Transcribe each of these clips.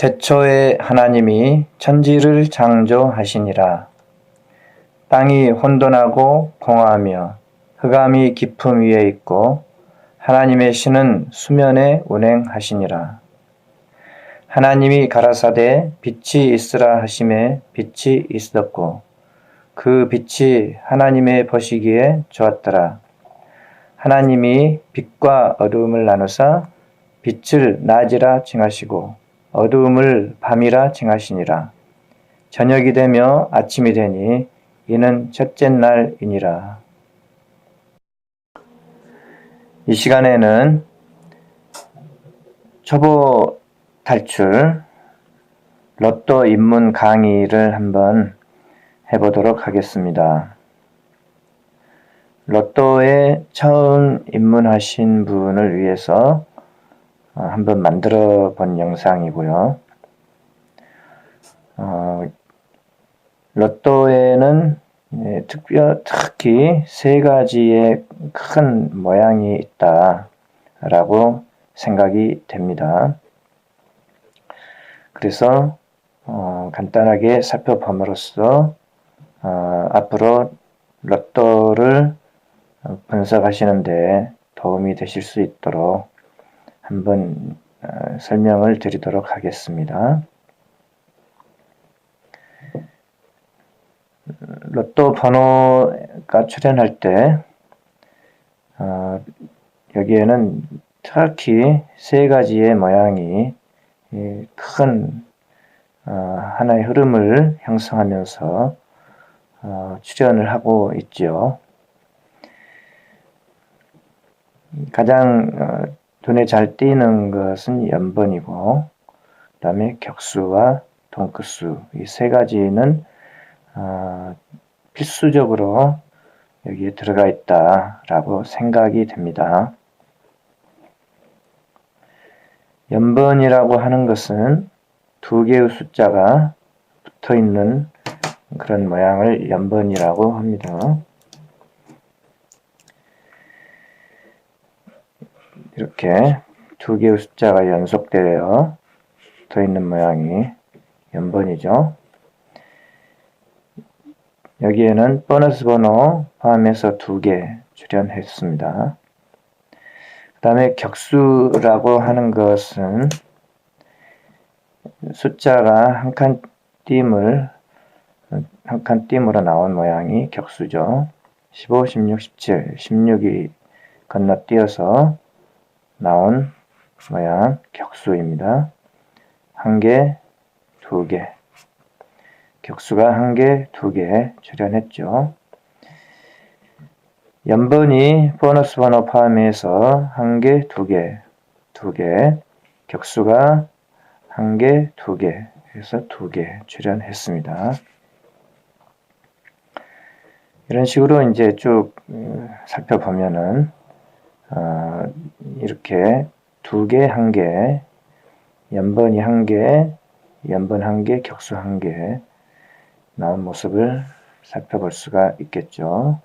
태초에 하나님이 천지를 창조하시니라. 땅이 혼돈하고 공허하며 흑암이 깊음 위에 있고 하나님의 신은 수면에 운행하시니라. 하나님이 가라사대 빛이 있으라 하심에 빛이 있었고 그 빛이 하나님의 보시기에 좋았더라. 하나님이 빛과 어두움을 나누사 빛을 낮이라 칭하시고 어두움을 밤이라 칭하시니라. 저녁이 되며 아침이 되니 이는 첫째 날이니라. 이 시간에는 초보 탈출 로또 입문 강의를 한번 해보도록 하겠습니다. 로또에 처음 입문하신 분을 위해서 어, 한번 만들어 본 영상이고요. 어, 로또에는 예, 특별, 특히 세 가지의 큰 모양이 있다라고 생각이 됩니다. 그래서 어, 간단하게 살펴봄으로써 어, 앞으로 로또를 분석하시는데 도움이 되실 수 있도록 한번 어, 설명을 드리도록 하겠습니다. 로또 번호가 출현할 때 어, 여기에는 특히 세 가지의 모양이 큰 어, 하나의 흐름을 형성하면서 어, 출현을 하고 있죠. 가장 어, 눈에 잘 띄는 것은 연번이고, 그 다음에 격수와 동끝수 이 세 가지는 어, 필수적으로 여기에 들어가 있다라고 생각이 됩니다. 연번이라고 하는 것은 두 개의 숫자가 붙어 있는 그런 모양을 연번이라고 합니다. 이렇게 두 개의 숫자가 연속되어 붙어 있는 모양이 연번이죠. 여기에는 보너스 번호 포함해서 두 개 출연했습니다. 그 다음에 격수라고 하는 것은 숫자가 한칸 띄임을 한칸 띄임으로 나온 모양이 격수죠. 15, 16, 17, 16이 건너뛰어서 나온 모양 격수입니다. 한 개, 두 개. 격수가 한 개, 두 개 출연했죠. 연번이 보너스 번호 포함해서 한 개, 두 개, 두 개. 격수가 한 개, 두 개, 해서 두 개 출연했습니다. 이런 식으로 이제 쭉 음, 살펴보면은 어, 이렇게 두 개, 한 개, 연번이 한 개, 연번 한 개, 격수 한 개 나온 모습을 살펴볼 수가 있겠죠.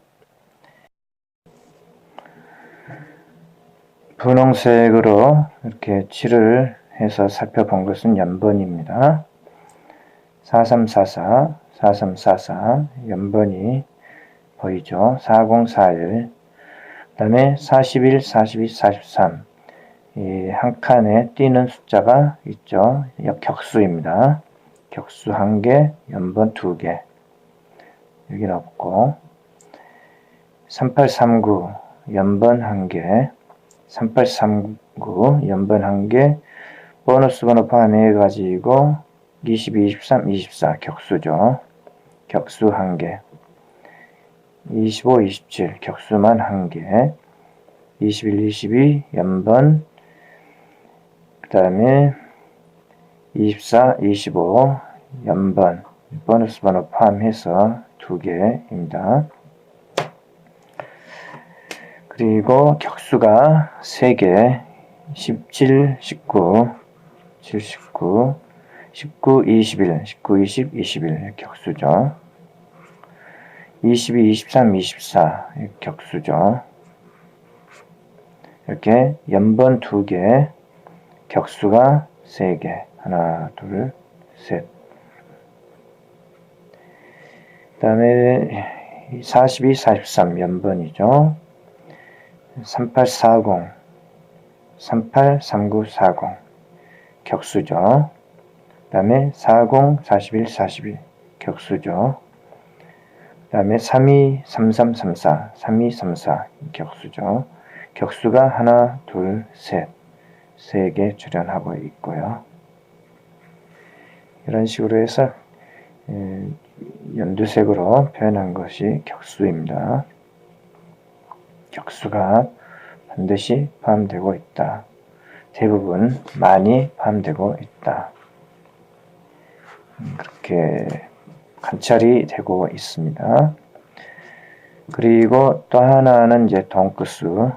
분홍색으로 이렇게 칠을 해서 살펴본 것은 연번입니다. 4344, 4344 연번이 보이죠. 4041, 그 다음에 41, 42, 43. 이한 칸에 띄는 숫자가 있죠. 격수입니다. 격수 한 개, 연번 두 개. 여기 넣고 3839 연번 한 개, 3839 연번 한 개, 보너스 번호 포함해 가지고 22, 23, 24 격수죠. 격수 한 개. 25, 27 격수만 한 개. 21, 22 연번. 그 다음에 24, 25 연번. 보너스 번호 포함해서 두 개입니다. 그리고 격수가 3개, 17, 19, 79, 19, 21, 19, 20, 21 격수죠. 22, 23, 24 격수죠. 이렇게 연번 두 개, 격수가 세 개. 하나, 둘, 셋. 그 다음에 42, 43 연번이죠. 3840, 383940 격수죠. 그 다음에 40, 41, 42 격수죠. 그다음에 32, 33, 34, 32, 34 격수죠. 격수가 하나, 둘, 셋, 세 개 출현하고 있고요. 이런 식으로 해서 에, 연두색으로 표현한 것이 격수입니다. 격수가 반드시 포함되고 있다. 대부분 많이 포함되고 있다. 음, 그렇게 관찰이 되고 있습니다. 그리고 또 하나는 이제 동구수.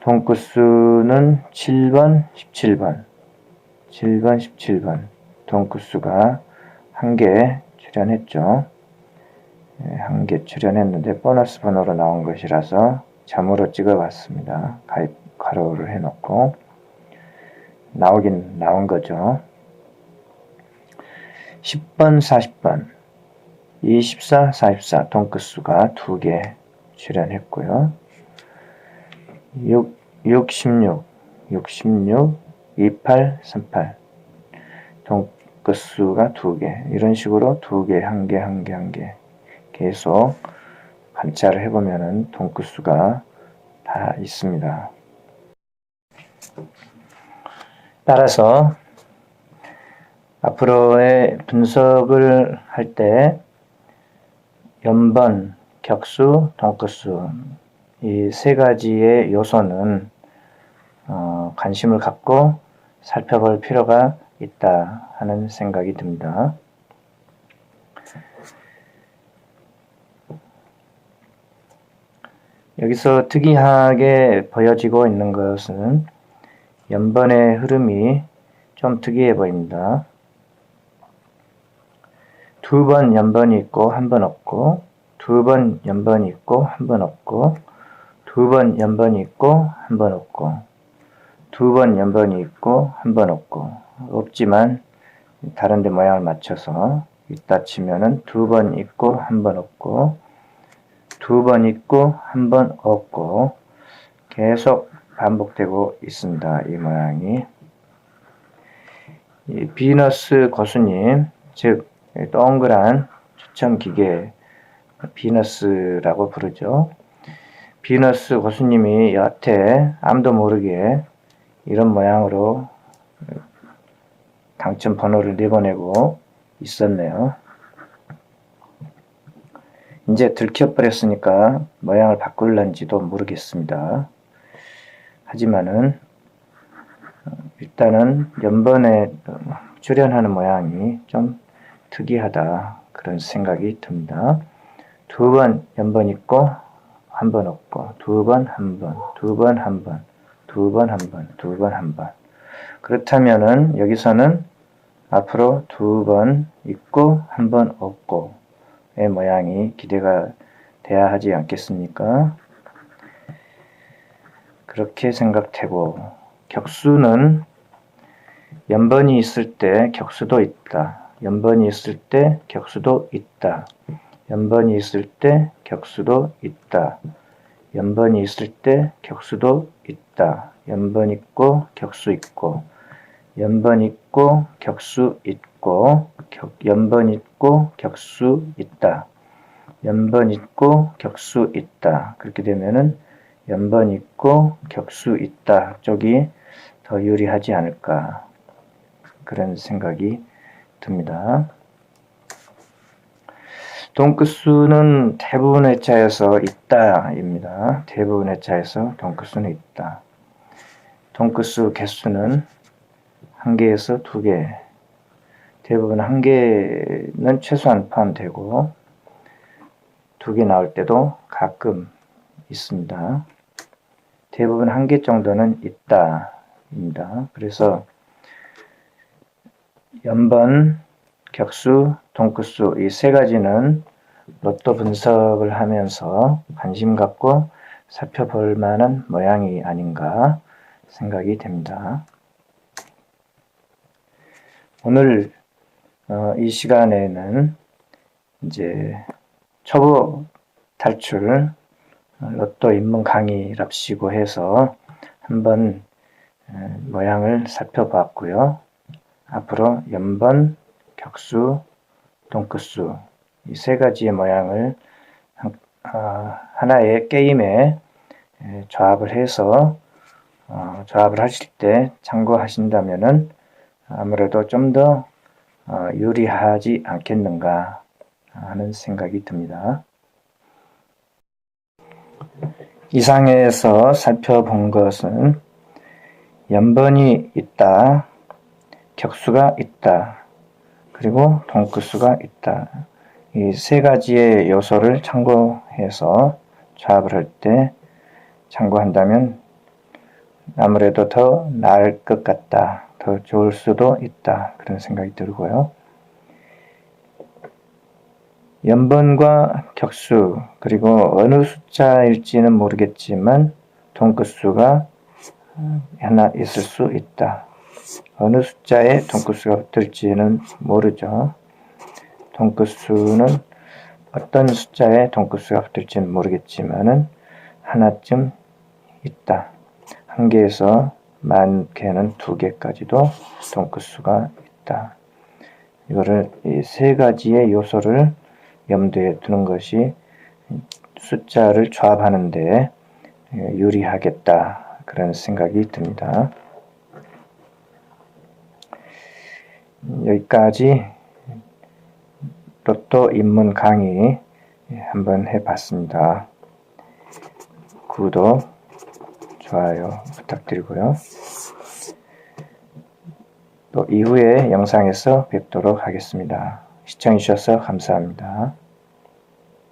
동구수는 7번, 17번, 7번, 17번 동구수가 한 개 출연했죠. 예, 한개 출연했는데 보너스 번호로 나온 것이라서 점으로 찍어봤습니다. 가로를 해놓고 나오긴 나온 거죠. 10번, 40번, 24, 44 동끝수가 두개 출연했고요. 6, 66, 66, 28, 38 동끝수가 두 개. 이런 식으로 두 개, 한 개, 한 개, 한개 계속 관찰을 해보면은 동끝수가 다 있습니다. 따라서 앞으로의 분석을 할 때 연번, 격수, 동끝수 이 세 가지의 요소는 어, 관심을 갖고 살펴볼 필요가 있다 하는 생각이 듭니다. 여기서 특이하게 보여지고 있는 것은 연번의 흐름이 좀 특이해 보입니다. 두 번 연번이 있고 한 번 없고 두 번 연번이 있고 한 번 없고 두 번 연번이 있고 한 번 없고 두 번 연번이 있고 한 번 없고 없지만 다른 데 모양을 맞춰서 있다 치면은 두 번 있고 한 번 없고 두 번 있고 한 번 없고 계속 반복되고 있습니다. 이 모양이 이 비너스 고수님 즉 동그란 추천 기계 비너스라고 부르죠. 비너스 고수님이 여태 아무도 모르게 이런 모양으로 당첨 번호를 내보내고 있었네요. 이제 들켜버렸으니까 모양을 바꿀란지도 모르겠습니다. 하지만은 일단은 연번에 출연하는 모양이 좀 특이하다 그런 생각이 듭니다. 두 번 연번 있고 한 번 없고 두 번 한 번, 두 번 한 번, 두 번 한 번, 두 번 한 번. 그렇다면은 여기서는 앞으로 두 번 있고 한 번 없고의 모양이 기대가 돼야 하지 않겠습니까? 그렇게 생각되고 격수는 연번이 있을 때 격수도 있다. 연번이 있을 때 격수도 있다. 연번이 있을 때 격수도 있다. 연번이 있을 때 격수도 있다. 연번 있고 격수 있고 연번 있고 격수 있고 격, 연번 있고 격수 있다. 연번 있고 격수 있다. 그렇게 되면은 연번 있고 격수 있다 쪽이 더 유리하지 않을까 그런 생각이 듭니다. 동끝수는 대부분의 차에서 있다입니다. 대부분의 차에서 동끝수는 있다. 동끝수 개수는 한 개에서 두 개, 대부분 한 개는 최소한 포함되고 두 개 나올 때도 가끔 있습니다. 대부분 한 개 정도는 있다입니다. 그래서 연번, 격수, 동끝수 이 세 가지는 로또 분석을 하면서 관심 갖고 살펴볼 만한 모양이 아닌가 생각이 됩니다. 오늘 어, 이 시간에는 이제 초보 탈출 어, 로또 입문 강의랍시고 해서 한번 에, 모양을 살펴봤고요. 앞으로 연번, 격수, 동끝수 이 세 가지의 모양을 한- 어, 하나의 게임에 에, 조합을 해서 어, 조합을 하실 때 참고하신다면은 아무래도 좀더 어, 유리하지 않겠는가 하는 생각이 듭니다. 이상에서 살펴본 것은 연번이 있다, 격수가 있다, 그리고 동끝수가 있다. 이 세 가지의 요소를 참고해서 조합을 할 때 참고한다면 아무래도 더 나을 것 같다. 더 좋을 수도 있다. 그런 생각이 들고요. 연번과 격수, 그리고 어느 숫자일지는 모르겠지만, 동끝수가 하나 있을 수 있다. 어느 숫자에 동끝수가 붙을지는 모르죠. 동끝수는 어떤 숫자에 동끝수가 붙을지는 모르겠지만은, 하나쯤 있다. 한 개에서 많게는 두 개까지도 동끝수가 있다. 이거를 이 세 가지의 요소를 염두에 두는 것이 숫자를 조합하는데 유리하겠다 그런 생각이 듭니다. 여기까지 로또 입문 강의 한번 해봤습니다. 구독, 좋아요 부탁드리고요. 또 이후의 영상에서 뵙도록 하겠습니다. 시청해주셔서 감사합니다.